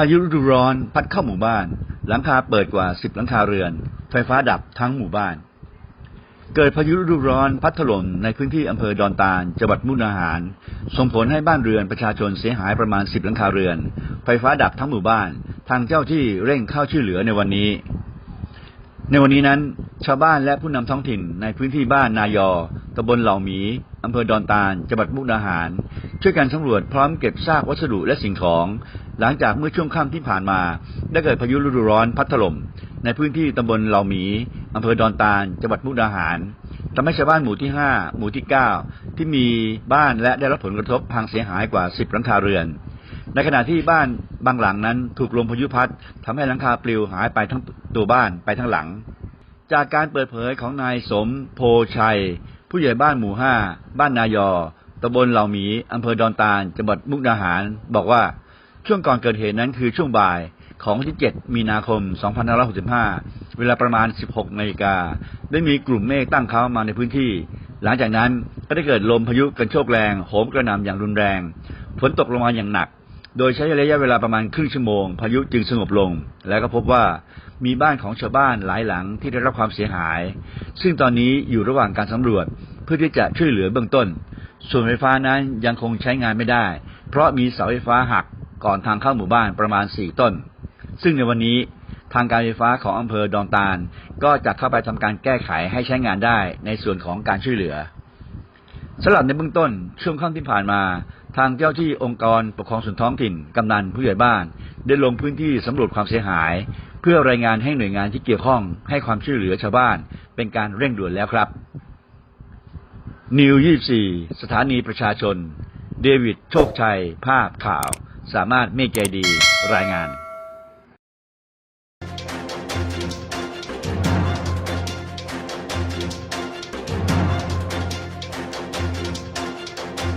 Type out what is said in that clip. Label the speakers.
Speaker 1: ายุฤดูร้อนพัดเข้าหมู่บ้าน หลังคาเปิดกว่าสิบหลังคาเรือน ไฟฟ้าดับทั้งหมู่บ้าน เกิดพายุฤดูร้อนพัดถล่มในพื้นที่อำเภอดอนตาลจังหวัดมุกดาหาร ส่งผลให้บ้านเรือนประชาชนเสียหายประมาณสิบหลังคาเรือน ไฟฟ้าดับทั้งหมู่บ้าน ทางเจ้าที่เร่งเข้าช่วยเหลือในวันนี้ ในวันนี้นั้น ชาวบ้านและผู้นำท้องถิ่นในพื้นที่บ้านนายอตำบลเหล่าหมีอำเภอดอนตาลจังหวัดมุกดาหาร ช่วยกันสำรวจพร้อมเก็บซากวัสดุและสิ่งของ หลังจากเมื่อช่วงค่ำที่ผ่านมา ได้เกิดพายุฤดูร้อนพัดถล่มในพื้นที่ตำบลเหล่าหมีอำเภอดอนตาลจังหวัดมุกดาหารทำให้ชาวบ้านหมู่ที่ห้าหมู่ที่เก้าที่มีบ้านและได้รับผลกระทบพังเสียหายกว่าสิบหลังคาเรือน ในขณะที่บ้านบางหลังนั้นถูกลมพายุพัดทำให้หลังคาปลิวหายไปทั้งตัวบ้านไปทั้งหลัง จากการเปิดเผยของนายสมโพชัย ผู้ใหญ่บ้านหมู่ห้าบ้านนายอ ตำบลเหล่าหมีอำเภอดอนตาลจังหวัดมุกดาหาร บอกว่าช่วงก่อนเกิดเหตุนั้นคือช่วงบ่ายของวันที่ 7 มีนาคม 2565 เวลาประมาณ 16 นาฬิกา ได้มีกลุ่มเมฆตั้งเขามาในพื้นที่ หลังจากนั้นก็ได้เกิดลมพายุกันโชกแรง โหมกระหน่ำอย่างรุนแรง ฝนตกลงมาอย่างหนัก โดยใช้ระยะเวลาประมาณครึ่งชั่วโมง พายุจึงสงบลง แล้วก็พบว่ามีบ้านของชาวบ้านหลายหลังที่ได้รับความเสียหาย ซึ่งตอนนี้อยู่ระหว่างการสำรวจเพื่อที่จะช่วยเหลือเบื้องต้น ส่วนไฟฟ้านั้นยังคงใช้งานไม่ได้ เพราะมีเสาไฟฟ้าหักก่อนทางเข้าหมู่บ้านประมาณ4ต้น ซึ่งในวันนี้ทางการไฟฟ้าของอำเภอดอนตาล ก็จะเข้าไปทำการแก้ไขให้ใช้งานได้ในส่วนของการช่วยเหลือสำหรับในเบื้องต้นช่วงค่ำที่ผ่านมา ทางเจ้าที่องค์กรปกครองส่วนท้องถิ่นกำนันผู้ใหญ่บ้าน ได้ลงพื้นที่สำรวจความเสียหาย เพื่อรายงานให้หน่วยงานที่เกี่ยวข้องให้ความช่วยเหลือชาวบ้าน เป็นการเร่งด่วนแล้วครับ นิว24สถานีประชาชน เดวิด โชคชัย ภาพข่าว สามารถเมฆใจดี รายงาน